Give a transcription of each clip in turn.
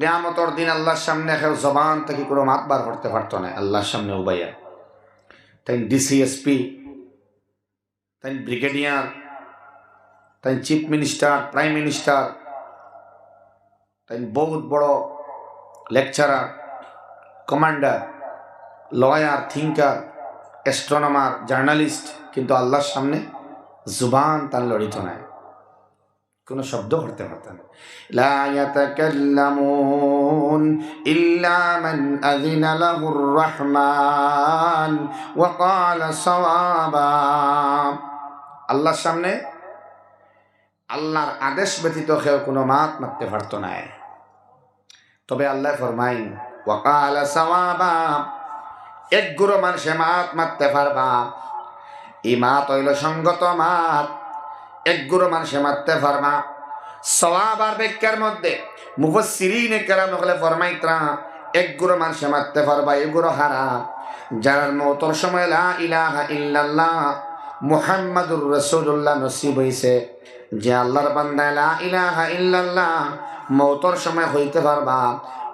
নিয়ামতর দিন আল্লাহর সামনে কেউ জবান থেকে কোনো মাত বার করতে পারতো না, আল্লাহর সামনে উবাইয়া। তাই ডিসিএসপি তাই ব্রিগেডিয়ার তাই চিফ মিনিস্টার, প্রাইম মিনিস্টার তাই বহুত বড় lecturer, commander, lawyer, thinker, astronomer, journalist, কিন্তু আল্লাহর সামনে জুবান তার লড়িত নাই। কোনো শব্দ করতে পারতেন লা ইয়াতাকাল্লামুন ইল্লা মান আযিনা লাহুর রহমান ওয়া ক্বালা সাওয়াবা। আল্লাহর সামনে আল্লাহর আদেশ ব্যতীত কেউ কোনো মাত মারতে পারত না। তবে আল্লাহ ফরমাইন ওয়াকালা সাওয়াবা। এক গুরু মানুষে মাত মারতে পারবা। এই মাত হইল সঙ্গত মাত। এক গুরু মানুষে মারতে পারবা সওয়াব আর ব্যাখ্যার মধ্যে মুফসিরিন কেরাম হলে ফরমাইত্রা, এক গুরু মানুষে মারতে পারবা এ গুরু হারা। যার মতর সময় লা ইলাহা ইল্লাল্লাহ, মুহাম্মাদুর রাসূলুল্লাহ নসিব হইছে। যে আল্লাহর বান্দায় লা ইলাহা ইল্লাল্লাহ মৌতর সময় হইতে পারবা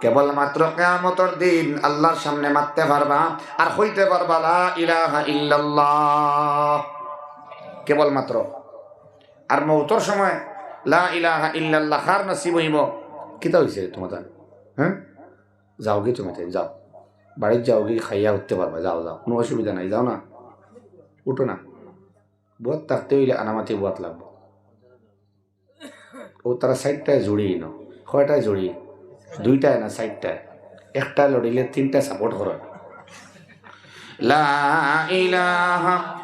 কেবল কেবলমাত্র কেয়ামতর দিন আল্লাহর সামনে মারতে পারবা আর হইতে পারবা লা ইলাহা ইল্লাল্লাহ। কেবলমাত্র। আর মৌতর সময়, লা ইলাহা ইল্লাল্লাহ, হার নসিব হইব। কিতা হইছে তোমাদের হ্যাঁ? যাও গে তুমি যাও। বাড়ির যাও গিয়ে খাইয়া উঠতে পারবা, যাও যাও। কোনো অসুবিধা নাই, যাও না। উঠো না। বুয়াত থাকতে হইলে আনামাতি বুয়াত লাগবো। ও তারা সাইডটায় জড়িয়ে ন কয়টায় জড়িয়ে দুইটায় না সাইডটায় একটা লড়িলে তিনটা সাপোর্ট করে লা ইলাহা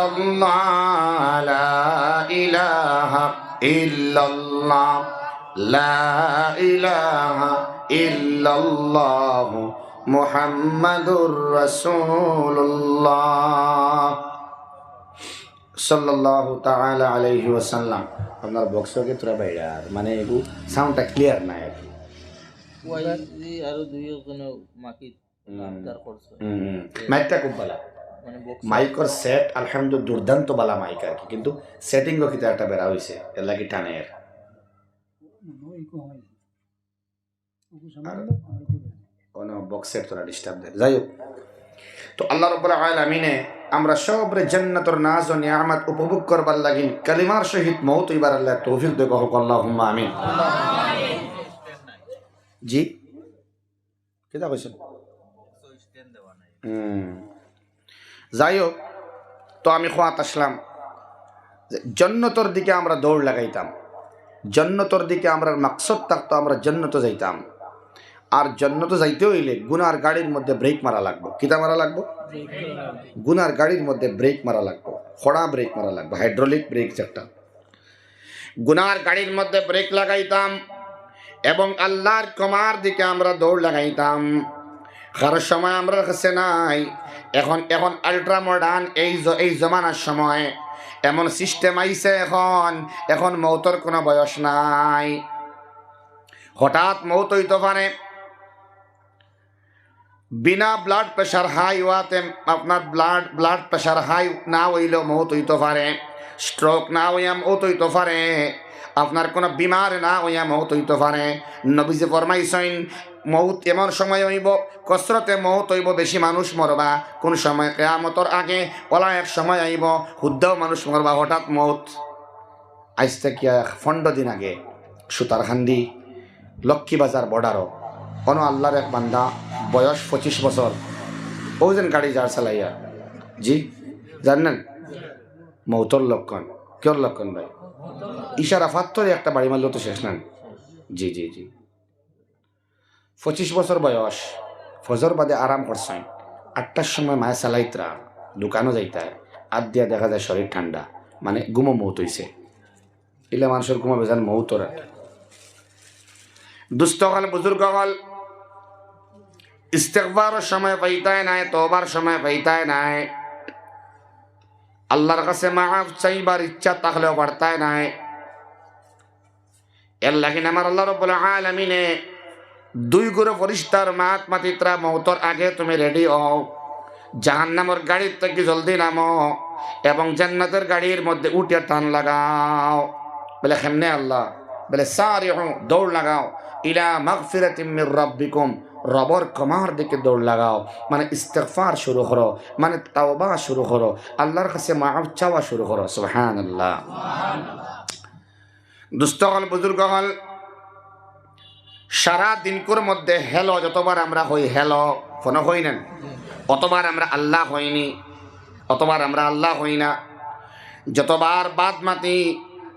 الله لا إله إلا الله لا إله إلا الله لا إله إلا الله محمد رسول الله সাল্লাল্লাহু তাআলা আলাইহি ওয়াসাল্লাম আপনার বক্সকে তোরা বাইরে আর মানে এগু সাউন্ডটা ক্লিয়ার না আর কি। ওয়াইজি আরো দুই কোনো মাকি আবদার করছে হুম মাইকটা খুব ভালো মানে বক্স মাইকর সেট আলহামদুলিল্লাহ দুর্দান্ত বালা মাইক আর কি। কিন্তু সেটিং ও কিতা একটা বেড়া হইছে এর লাগি টানে এর বক্স সেট তোরা ডিস্টার্ব দেয় যাই হোক। তো আল্লাহ রব্বুল আলামিনে আমরা সবরে জান্নাতর নাজ ও নিয়ামত উপভোগ করবার লাগি কালিমার সহিত মৌত ইবার আল্লাহ তৌফিক আমিন। জি? কেটা কইছেন হুম যাই হোক তো আমি খোয়াত আসলাম। জন্নতর দিকে আমরা দৌড় লাগাইতাম জন্নতর দিকে আমরা মাকসদ থাকতো, আমরা জন্নত যাইতাম। আর জন্নত যাইতে হইলে গুনার গাড়ির মধ্যে ব্রেক মারা লাগবো। কিতা মারা লাগবো? গুনার গাড়ির মধ্যে ব্রেক মারা লাগবো, খড়া ব্রেক মারা লাগবো, হাইড্রোলিক ব্রেক যেটা গুনার গাড়ির মধ্যে ব্রেক লাগাইতাম এবং আল্লাহর কমার দিকে আমরা দৌড় লাগাইতাম। কারোর সময় আমরা কাছে নাই। এখন এখন আল্ট্রা মডার্ন এই এই জমানার সময়। এমন সিস্টেম আইছে এখন। এখন মৌতর কোনো বয়স নাই। হঠাৎ মৌত হইতে পারে। বিনা ব্লাড প্রেশার হাই হওয়াতে আপনার ব্লাড ব্লাড প্রেশার হাই না হইলেও মৌত হইতে পারে। স্ট্রোক না হইয়া মৌত হইতে পারে। আপনার কোনো বিমার না হইয়া মৌত হইতে পারে। নবীজে ফরমাইছেন মৌত এমন সময় হইব, কসরতে মৌত হইব, বেশি মানুষ মরবা। কোন সময়? কেয়ামতর আগে ওলা এক সময় আইব, শুদ্ধও মানুষ মরবা, হঠাৎ মৌত। আজ থেকে ফন্ড দিন আগে সুতার সুতারখান্দি লক্ষ্মীবাজার বর্ডারও কোনো আল্লাহর এক বান্দা, বয়স পঁচিশ বছর ওজন গাড়ি যার চালাইয়া। জি, জানেন? মৌতর লক্ষণ। কেউর লক্ষণ ভাই? ইশারা ফাত্তরে একটা বাড়ি মারলেও তো শেষ নেন জি জি জি। পঁচিশ বছর বয়স। ফজর বাদে আরাম করছেন আটটার সময় মায়া চালাইতরা দোকানও যাইতায় আদ দিয়া দেখা যায় শরীর ঠান্ডা মানে গুমো মৌত হইছে এলে মানুষের কুমা বেজান মৌতরা দুস্থ হল বুজুর্গ হল। ইস্তেকবারের সময় পাইতায় নাই তোবার সময় পাইতায় নাই। আল্লাহর কাছে মাফ চাইবার ইচ্ছা থাকলেও বার্তায় নাই। এর লাগিন আমার আল্লাহ রব্বুল আলামিনে দুই গুরু ফরিস্তার মাত মাতিত্রা, মৌতর আগে তুমি রেডি হও। জাহান্নামর গাড়ির থেকে জলদি নামো এবং জান্নাতের গাড়ির মধ্যে উঠে টান লাগাও। বলে, হেমনে আল্লাহ। বলে সারি দৌড় লাগাও। ইলা মাগফিরাতিম মির রাব্বিকুম। রবর কমার দিকে দৌড় লাগাও। মানে ইস্তেগফার শুরু করো। মানে তাওবা শুরু করো। আল্লাহর কাছে মাফ চাওয়া শুরু করো। সুবহানাল্লাহ। দুস্থ হল বুজুর্গ হল সারা দিনকুর মধ্যে হেলো, যতবার আমরা হই হেলো ফোন হই না অতবার আমরা আল্লাহ হইনি, অতবার আমরা আল্লাহ হই না। যতবার বাদ মাতি,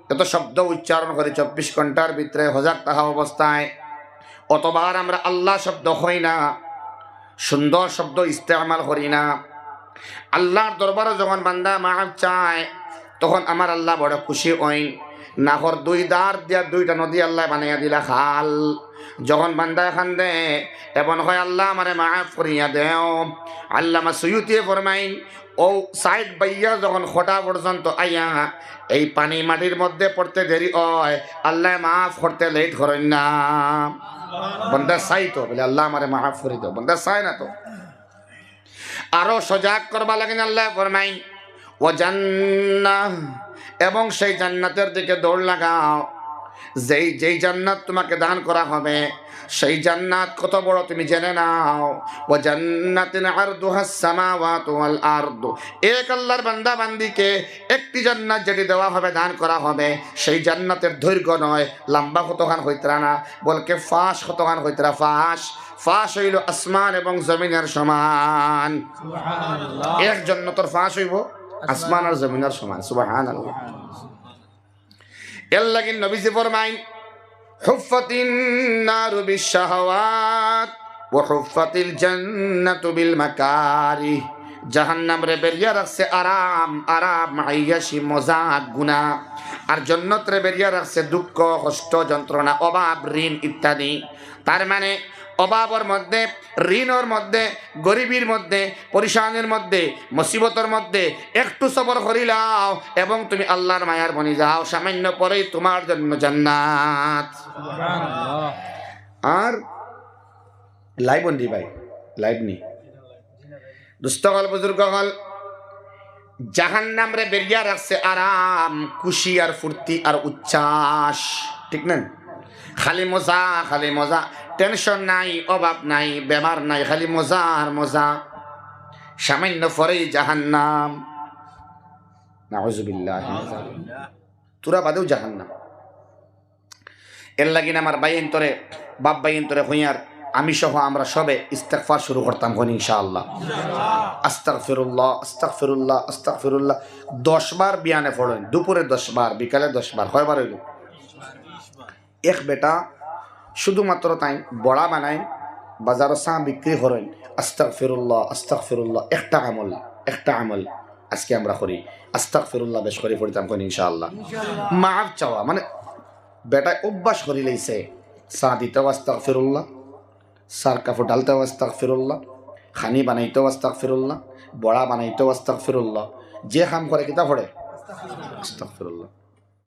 যত শব্দ উচ্চারণ করি চব্বিশ ঘণ্টার ভিতরে হজাক তাহা অবস্থায়, অতবার আমরা আল্লাহ শব্দ হই না, সুন্দর শব্দ ইস্তেমাল করি না। আল্লাহর দরবারে যখন বান্দা মাফ চায়, তখন আমার আল্লাহ বড় খুশি হইন। নাহর দুই দাঁড় দিয়া দুইটা নদী আল্লাহ বানাইয়া দিলা খাল। যখন বান্দা এখান দে এবং হয় আল্লাহ আমারে মাফ করিয়া দেও। আল্লাহ মা সুয়ুতিয়ে ফরমাইন, ও সাইড বাইয়া যখন খোটা পর্যন্ত আইয়া এই পানি মাটির মধ্যে পড়তে দেরি হয়, আল্লাহ মাফ করতে লেট করেন না। বন্দা চাই তো, বলে আল্লাহ আমারে মাফ করে দাও। বন্দা চাই না তো। আরও সজাগ করবা লাগে আল্লাহ ফরমাইন। ও জান্না এবং সেই জান্নাতের দিকে দৌড় লাগাও। যেই যেই জান্নাত তোমাকে দান করা হবে সেই জান্নাত কত বড় তুমি জেনে নাও। ও জান্নাতিন আরদুহাস সামাওয়াতু ওয়াল আরদু। এক আল্লাহর বান্দা বান্দিকে একটি জান্নাত যেটি দেওয়া হবে দান করা হবে সেই জান্নাতের দৈর্ঘ্য নয় লম্বা কতখান হইতরা না বলকে ফাঁস কতখান হইতরা ফাঁস। ফাঁস হইল আসমান এবং জমিনের সমান। এক জান্নাতের ফাঁস হইব। আসমান আর জমিনের সমান, সুবহানাল্লাহ। এর লাগিন নবীজি ফরমাইন হুফাতিন নারু বিশাহাওয়াত ও হুফাতিল জান্নাতু বিল মাকারি জাহান্নাম রে বেরিয়া রাখছে আরাম আরাম আইয়াসি মজা গুনা আর জন্নত রে বেরিয়া রাখছে দুঃখ, কষ্ট, যন্ত্রণা, অভাব, ঋণ ইত্যাদি। তার মানে অভাবর মধ্যে ঋণর মধ্যে গরিবীর মধ্যে পরিশানের মধ্যে মুসিবতের মধ্যে একটু সবর করিলাও এবং তুমি আল্লাহর মায়ার বনি যাও। সামান্য পরেই তোমার জন্য জান্নাত। আর লাইভ বন্দি ভাই লাইভ নি দুস্থ হল বুজুর্গ হল জাহান নামরে বেরিয়া রাখছে আরাম খুশি আর ফুর্তি আর উচ্ছ্বাস। ঠিক না খালি মজা খালি মজা। টেনশন নাই, অভাব নাই, বেমার নাই, খালি মজা আর মজা। সামান্য পরেই জাহান্নাম। নাউজুবিল্লাহ। তুরা বাদেও জাহান্নাম। এর লাগিন আমার বাইন তোরে, বাপ বাইন তোরে হইয়ার আমি সহ আমরা সবে ইস্তেকফার শুরু করতাম হন ইনশাআল্লাহ। আস্তাক ফিরুল্লাহ আস্তাক ফিরুল্লাহ আস্তাক ফিরুল্লাহ দশ বার বিয়ানে পড়েন দুপুরে দশ বার, বিকালে দশ বার, কয়বার হইল? এক বেটা শুধুমাত্র তাই বড়া বানাই বাজারও চা বিক্রি করেন। আস্তাক ফিরুল্লাহ আস্তাক ফিরুল্লাহ একটা আমল একটা আমল আজকে আমরা করি। আস্তাক ফিরুল্লাহ বেশ করে পড়িতাম কোন ইনশাআল্লাহ। মাফ চাওয়া মানে বেটায় অভ্যাস করি লইছে চা দিতেও আস্তাক ফিরুল্লাহ সার কাপড় ডালতেও আস্তাক ফিরুল্লাহ খানি বানাইতেও আস্তাক ফিরুল্লাহ বড়া বানাইতেও আস্তাক ফিরুল্লাহ যে কাম করে কিতা পড়ে? আস্তাক ফিরুল্লাহ